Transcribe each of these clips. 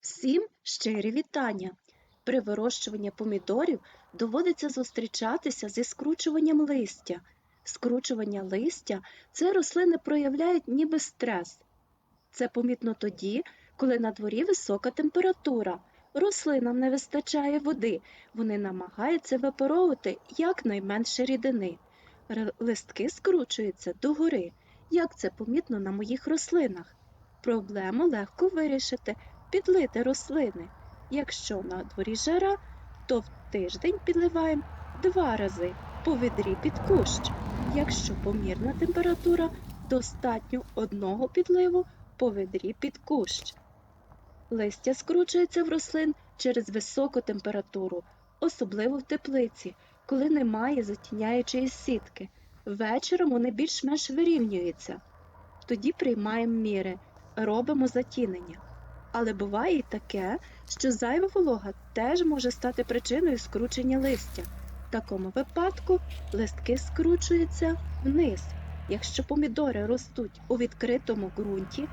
Всім щирі вітання! При вирощуванні помідорів доводиться зустрічатися зі скручуванням листя. Скручування листя це рослини проявляють ніби стрес. Це помітно тоді, коли на дворі висока температура. Рослинам не вистачає води, вони намагаються випаровувати якнайменше рідини. Листки скручуються догори, як це помітно на моїх рослинах. Проблему легко вирішити, підлити рослини. Якщо на дворі жара, то в тиждень підливаємо два рази по відрі під кущ. Якщо помірна температура, достатньо одного підливу по відрі під кущ. Листя скручується в рослин через високу температуру, особливо в теплиці, коли немає затіняючої сітки. Вечором вони більш-менш вирівнюються. Тоді приймаємо міри, робимо затінення. Але буває і таке, що зайва волога теж може стати причиною скручення листя. В такому випадку листки скручуються вниз. Якщо помідори ростуть у відкритому ґрунті,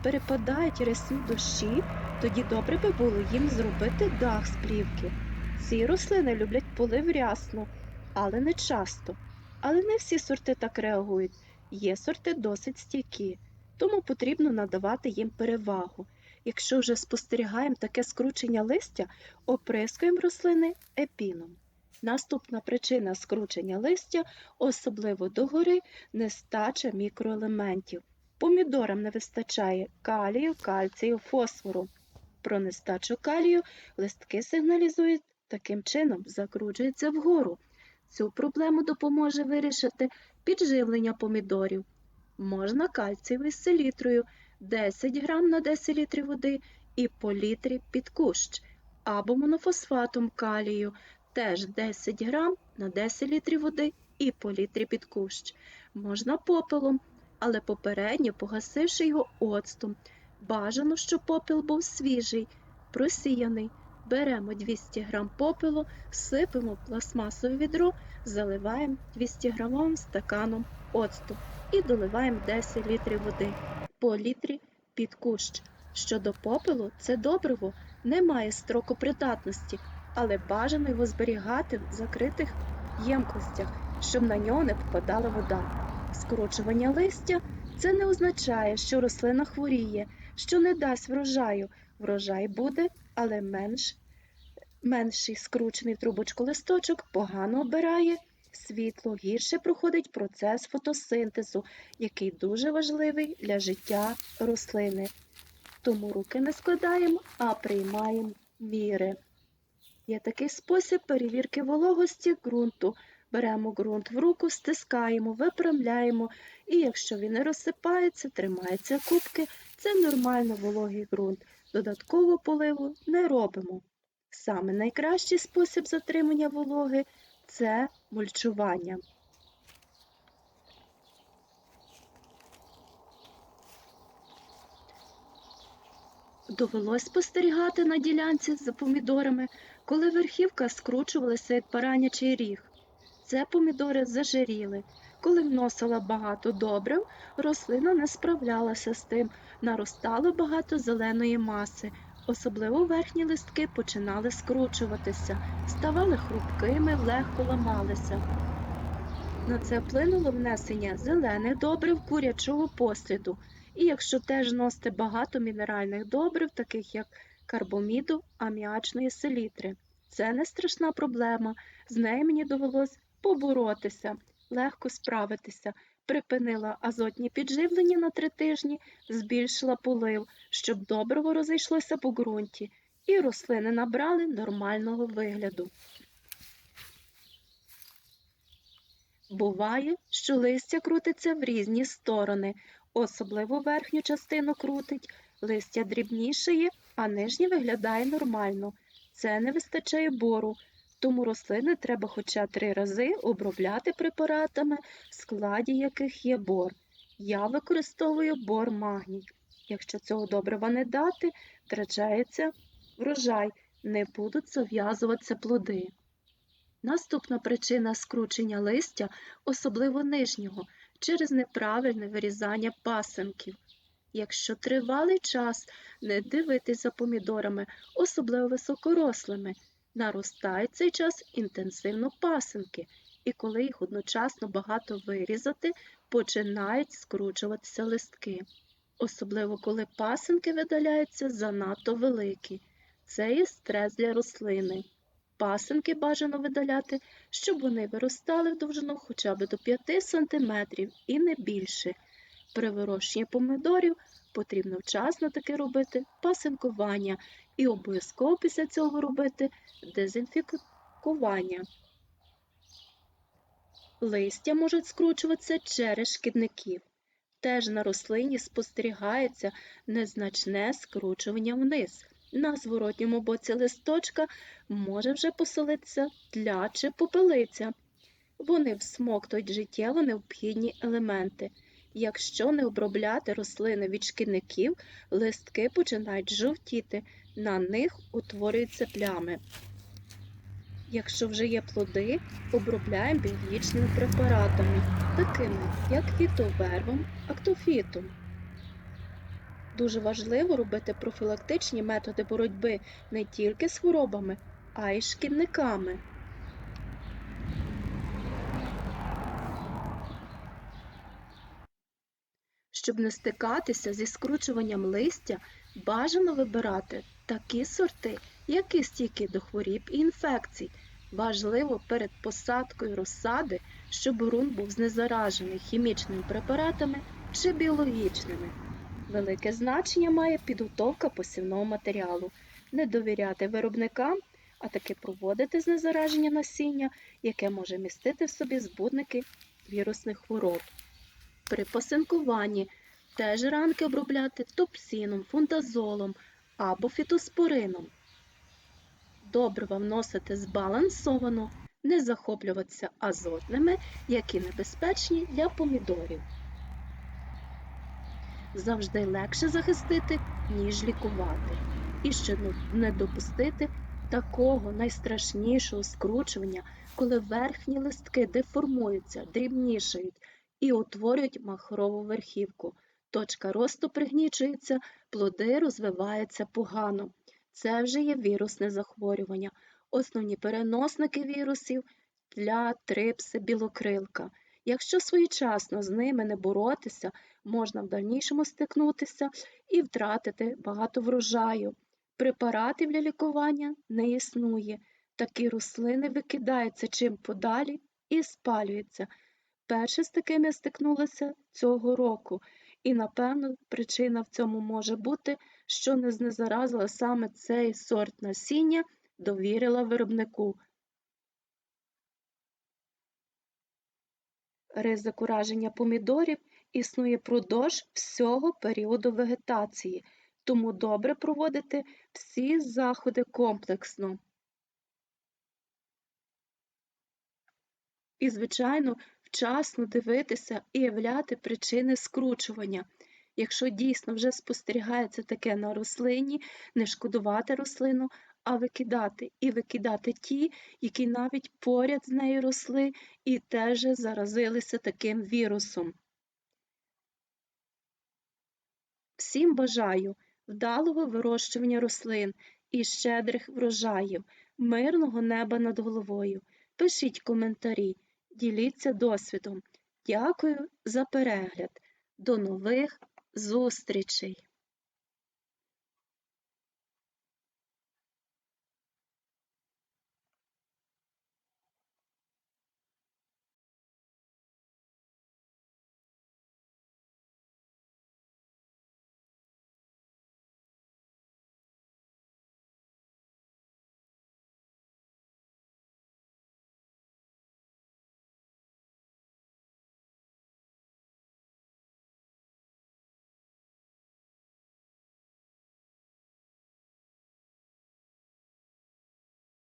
перепадають рясні дощі, тоді добре би було їм зробити дах з плівки. Ці рослини люблять полив рясно, але не часто. Але не всі сорти так реагують. Є сорти досить стійкі, тому потрібно надавати їм перевагу. Якщо вже спостерігаємо таке скручення листя, оприскуємо рослини епіном. Наступна причина скручення листя, особливо догори, нестача мікроелементів. Помідорам не вистачає калію, кальцію, фосфору. Про нестачу калію листки сигналізують таким чином, закручуються вгору. Цю проблему допоможе вирішити підживлення помідорів. Можна кальцієвою селітрою 10 грам на 10 літрів води і по літрі під кущ, або монофосфатом калію теж 10 грам на 10 літрів води і по літрі під кущ. Можна попелом, але попередньо погасивши його оцтом. Бажано, щоб попіл був свіжий, просіяний. Беремо 200 грам попелу, сипемо пластмасове відро, заливаємо 200 грамовим стаканом оцту і доливаємо 10 літрів води по літрі під кущ. Щодо попелу, це добриво не має строку придатності, але бажано його зберігати в закритих ємкостях, щоб на нього не попадала вода. Скорочування листя це не означає, що рослина хворіє, що не дасть врожаю. Врожай буде, але менш, менший скручений трубочку листочок погано обирає світло, гірше проходить процес фотосинтезу, який дуже важливий для життя рослини. Тому руки не складаємо, а приймаємо міри. Є такий спосіб перевірки вологості ґрунту. Беремо ґрунт в руку, стискаємо, випрямляємо, і якщо він не розсипається, тримається кубки, це нормально вологий ґрунт. Додатково поливу не робимо. Саме найкращий спосіб затримання вологи це мульчування. Довелось спостерігати на ділянці за помідорами, коли верхівка скручувалася як паранячий ріг. Це помідори зажиріли. Коли вносила багато добрив, рослина не справлялася з тим, наростало багато зеленої маси. Особливо верхні листки починали скручуватися, ставали хрупкими, легко ламалися. На це вплинуло внесення зелених добрив курячого посліду. І якщо теж носите багато мінеральних добрив, таких як карбоміду, аміачної селітри. Це не страшна проблема, з нею мені довелось поборотися, легко справитися. Припинила азотні підживлення на три тижні, збільшила полив, щоб добриво розійшлося по ґрунті, і рослини набрали нормального вигляду. Буває, що листя крутиться в різні сторони, особливо верхню частину крутить, листя дрібнішає, а нижнє виглядає нормально. Це не вистачає бору, тому рослини треба хоча три рази обробляти препаратами, в складі яких є бор. Я використовую бор магній. Якщо цього добрива не дати, втрачається врожай, не будуть зав'язуватися плоди. Наступна причина скручення листя, особливо нижнього, через неправильне вирізання пасинків. Якщо тривалий час не дивитись за помідорами, особливо високорослими, наростають цей час інтенсивно пасинки, і коли їх одночасно багато вирізати, починають скручуватися листки. Особливо коли пасинки видаляються занадто великі. Це є стрес для рослини. Пасинки бажано видаляти, щоб вони виростали в довжину хоча б до 5 см і не більше. При вирощенні помидорів потрібно вчасно таки робити пасинкування і обов'язково після цього робити дезінфікування. Листя можуть скручуватися через шкідників. Теж на рослині спостерігається незначне скручування вниз. На зворотньому боці листочка може вже поселитися тля чи попелиця. Вони всмоктують життєво необхідні елементи. Якщо не обробляти рослини від шкідників, листки починають жовтіти, на них утворюються плями. Якщо вже є плоди, обробляємо біологічними препаратами, такими як фітовербом, актофітом. Дуже важливо робити профілактичні методи боротьби не тільки з хворобами, а й шкідниками. Щоб не стикатися зі скручуванням листя, бажано вибирати такі сорти, які стійкі до хворіб і інфекцій. Важливо перед посадкою розсади, щоб ґрунт був знезаражений хімічними препаратами чи біологічними. Велике значення має підготовка посівного матеріалу, не довіряти виробникам, а таки проводити знезараження насіння, яке може містити в собі збудники вірусних хвороб. При посинкуванні теж ранки обробляти топсіном, фундазолом або фітоспорином. Добрива вносити збалансовано, не захоплюватися азотними, які небезпечні для помідорів. Завжди легше захистити, ніж лікувати. І ще не допустити такого найстрашнішого скручування, коли верхні листки деформуються, дрібнішають і утворюють махрову верхівку. Точка росту пригнічується, плоди розвиваються погано. Це вже є вірусне захворювання. Основні переносники вірусів тля, трипси, білокрилка. Якщо своєчасно з ними не боротися, можна в дальнішому стикнутися і втратити багато врожаю. Препаратів для лікування не існує. Такі рослини викидаються чим подалі і спалюються. Перше з такими стикнулася цього року, і, напевно, причина в цьому може бути, що не знезаразила саме цей сорт насіння, довірила виробнику. Ризик ураження помідорів існує продовж всього періоду вегетації, тому добре проводити всі заходи комплексно. І, звичайно, вчасно дивитися і являти причини скручування. Якщо дійсно вже спостерігається таке на рослині, не шкодувати рослину, а викидати. І викидати ті, які навіть поряд з нею росли і теж заразилися таким вірусом. Всім бажаю вдалого вирощування рослин і щедрих врожаїв, мирного неба над головою. Пишіть коментарі, діліться досвідом. Дякую за перегляд. До нових зустрічей!